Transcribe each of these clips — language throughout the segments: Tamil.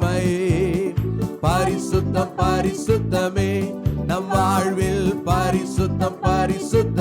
மகிமையே பரிசுத்தம் பரிசுத்தமே. நம் வாழ்வில் பரிசுத்தம் பரிசுத்தமே.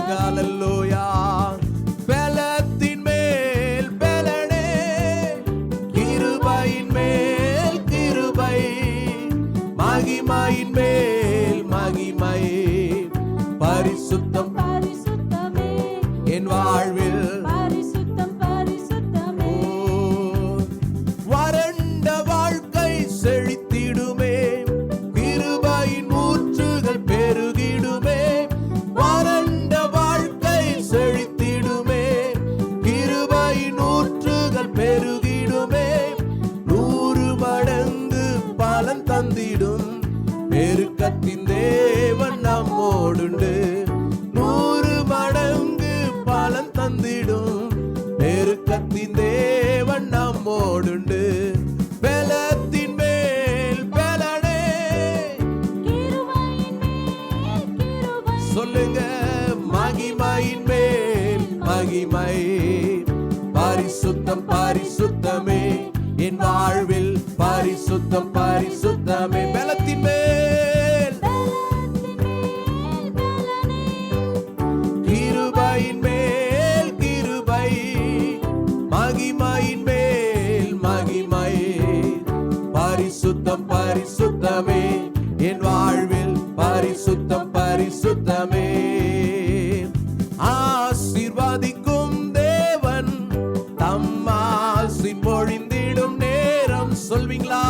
அல்லேலூயா பலத்தின் மேல் பலனே கிருபையின் மேல் கிருபை மகிமையின் மேல் பலன் தந்திடும். பெருக்கத்தின் தேவன் நம்மோடுண்டு. நூறு மடங்கு பலன் தந்திடும். பெருக்கத்தின் தேவன் நம்மோடுண்டு. பலத்தின் மேல் பலனே. சொல்லுங்க மகிமையின் மேல் மகிமை. பரிசுத்தம் பரிசுத்தமே. என் வாழ்வில் பரிசுத்தம் பரிசுத்தமே. பலத்தின் மேல் கிருபையின் மேல் கிருபை மகிமையின் மேல் மகிமை. பரிசுத்தம் பரிசுத்தமே. என் வாழ்வில் பரிசுத்தம் பரிசுத்தமே. ஆசிர்வாதிக்கும் தேவன் தம்மாசி பொழிந்திடும் சொல்வீங்களா?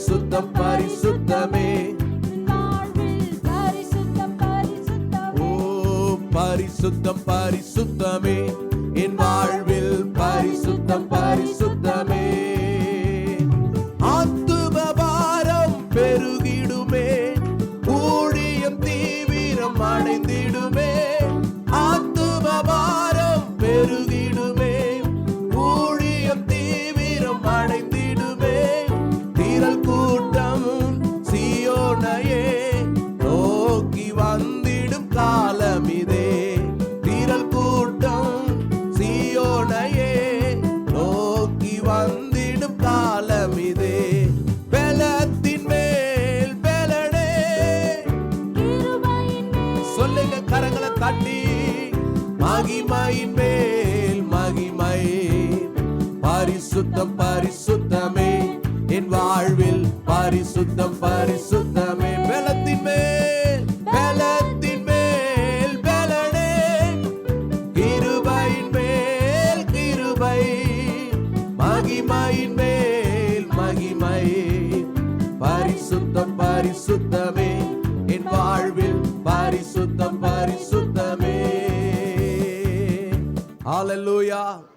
பரிசுத்தம் பரிசுத்தமே. பரிசுத்தம் பரிசுத்தம். கரங்களை மகிமை மேல் மகிமை. பரிசுத்தம் பரிசுத்தமே. என் வாழ்வில் பரிசுத்தம் பரிசுத்தமே. பலத்தின் மேல் பலத்தின் மேல் பலனே. கிருபையின் மேல் கிருபை. மகிமையின் மேல் மகிமை. பரிசுத்தம் பரிசுத்தமே.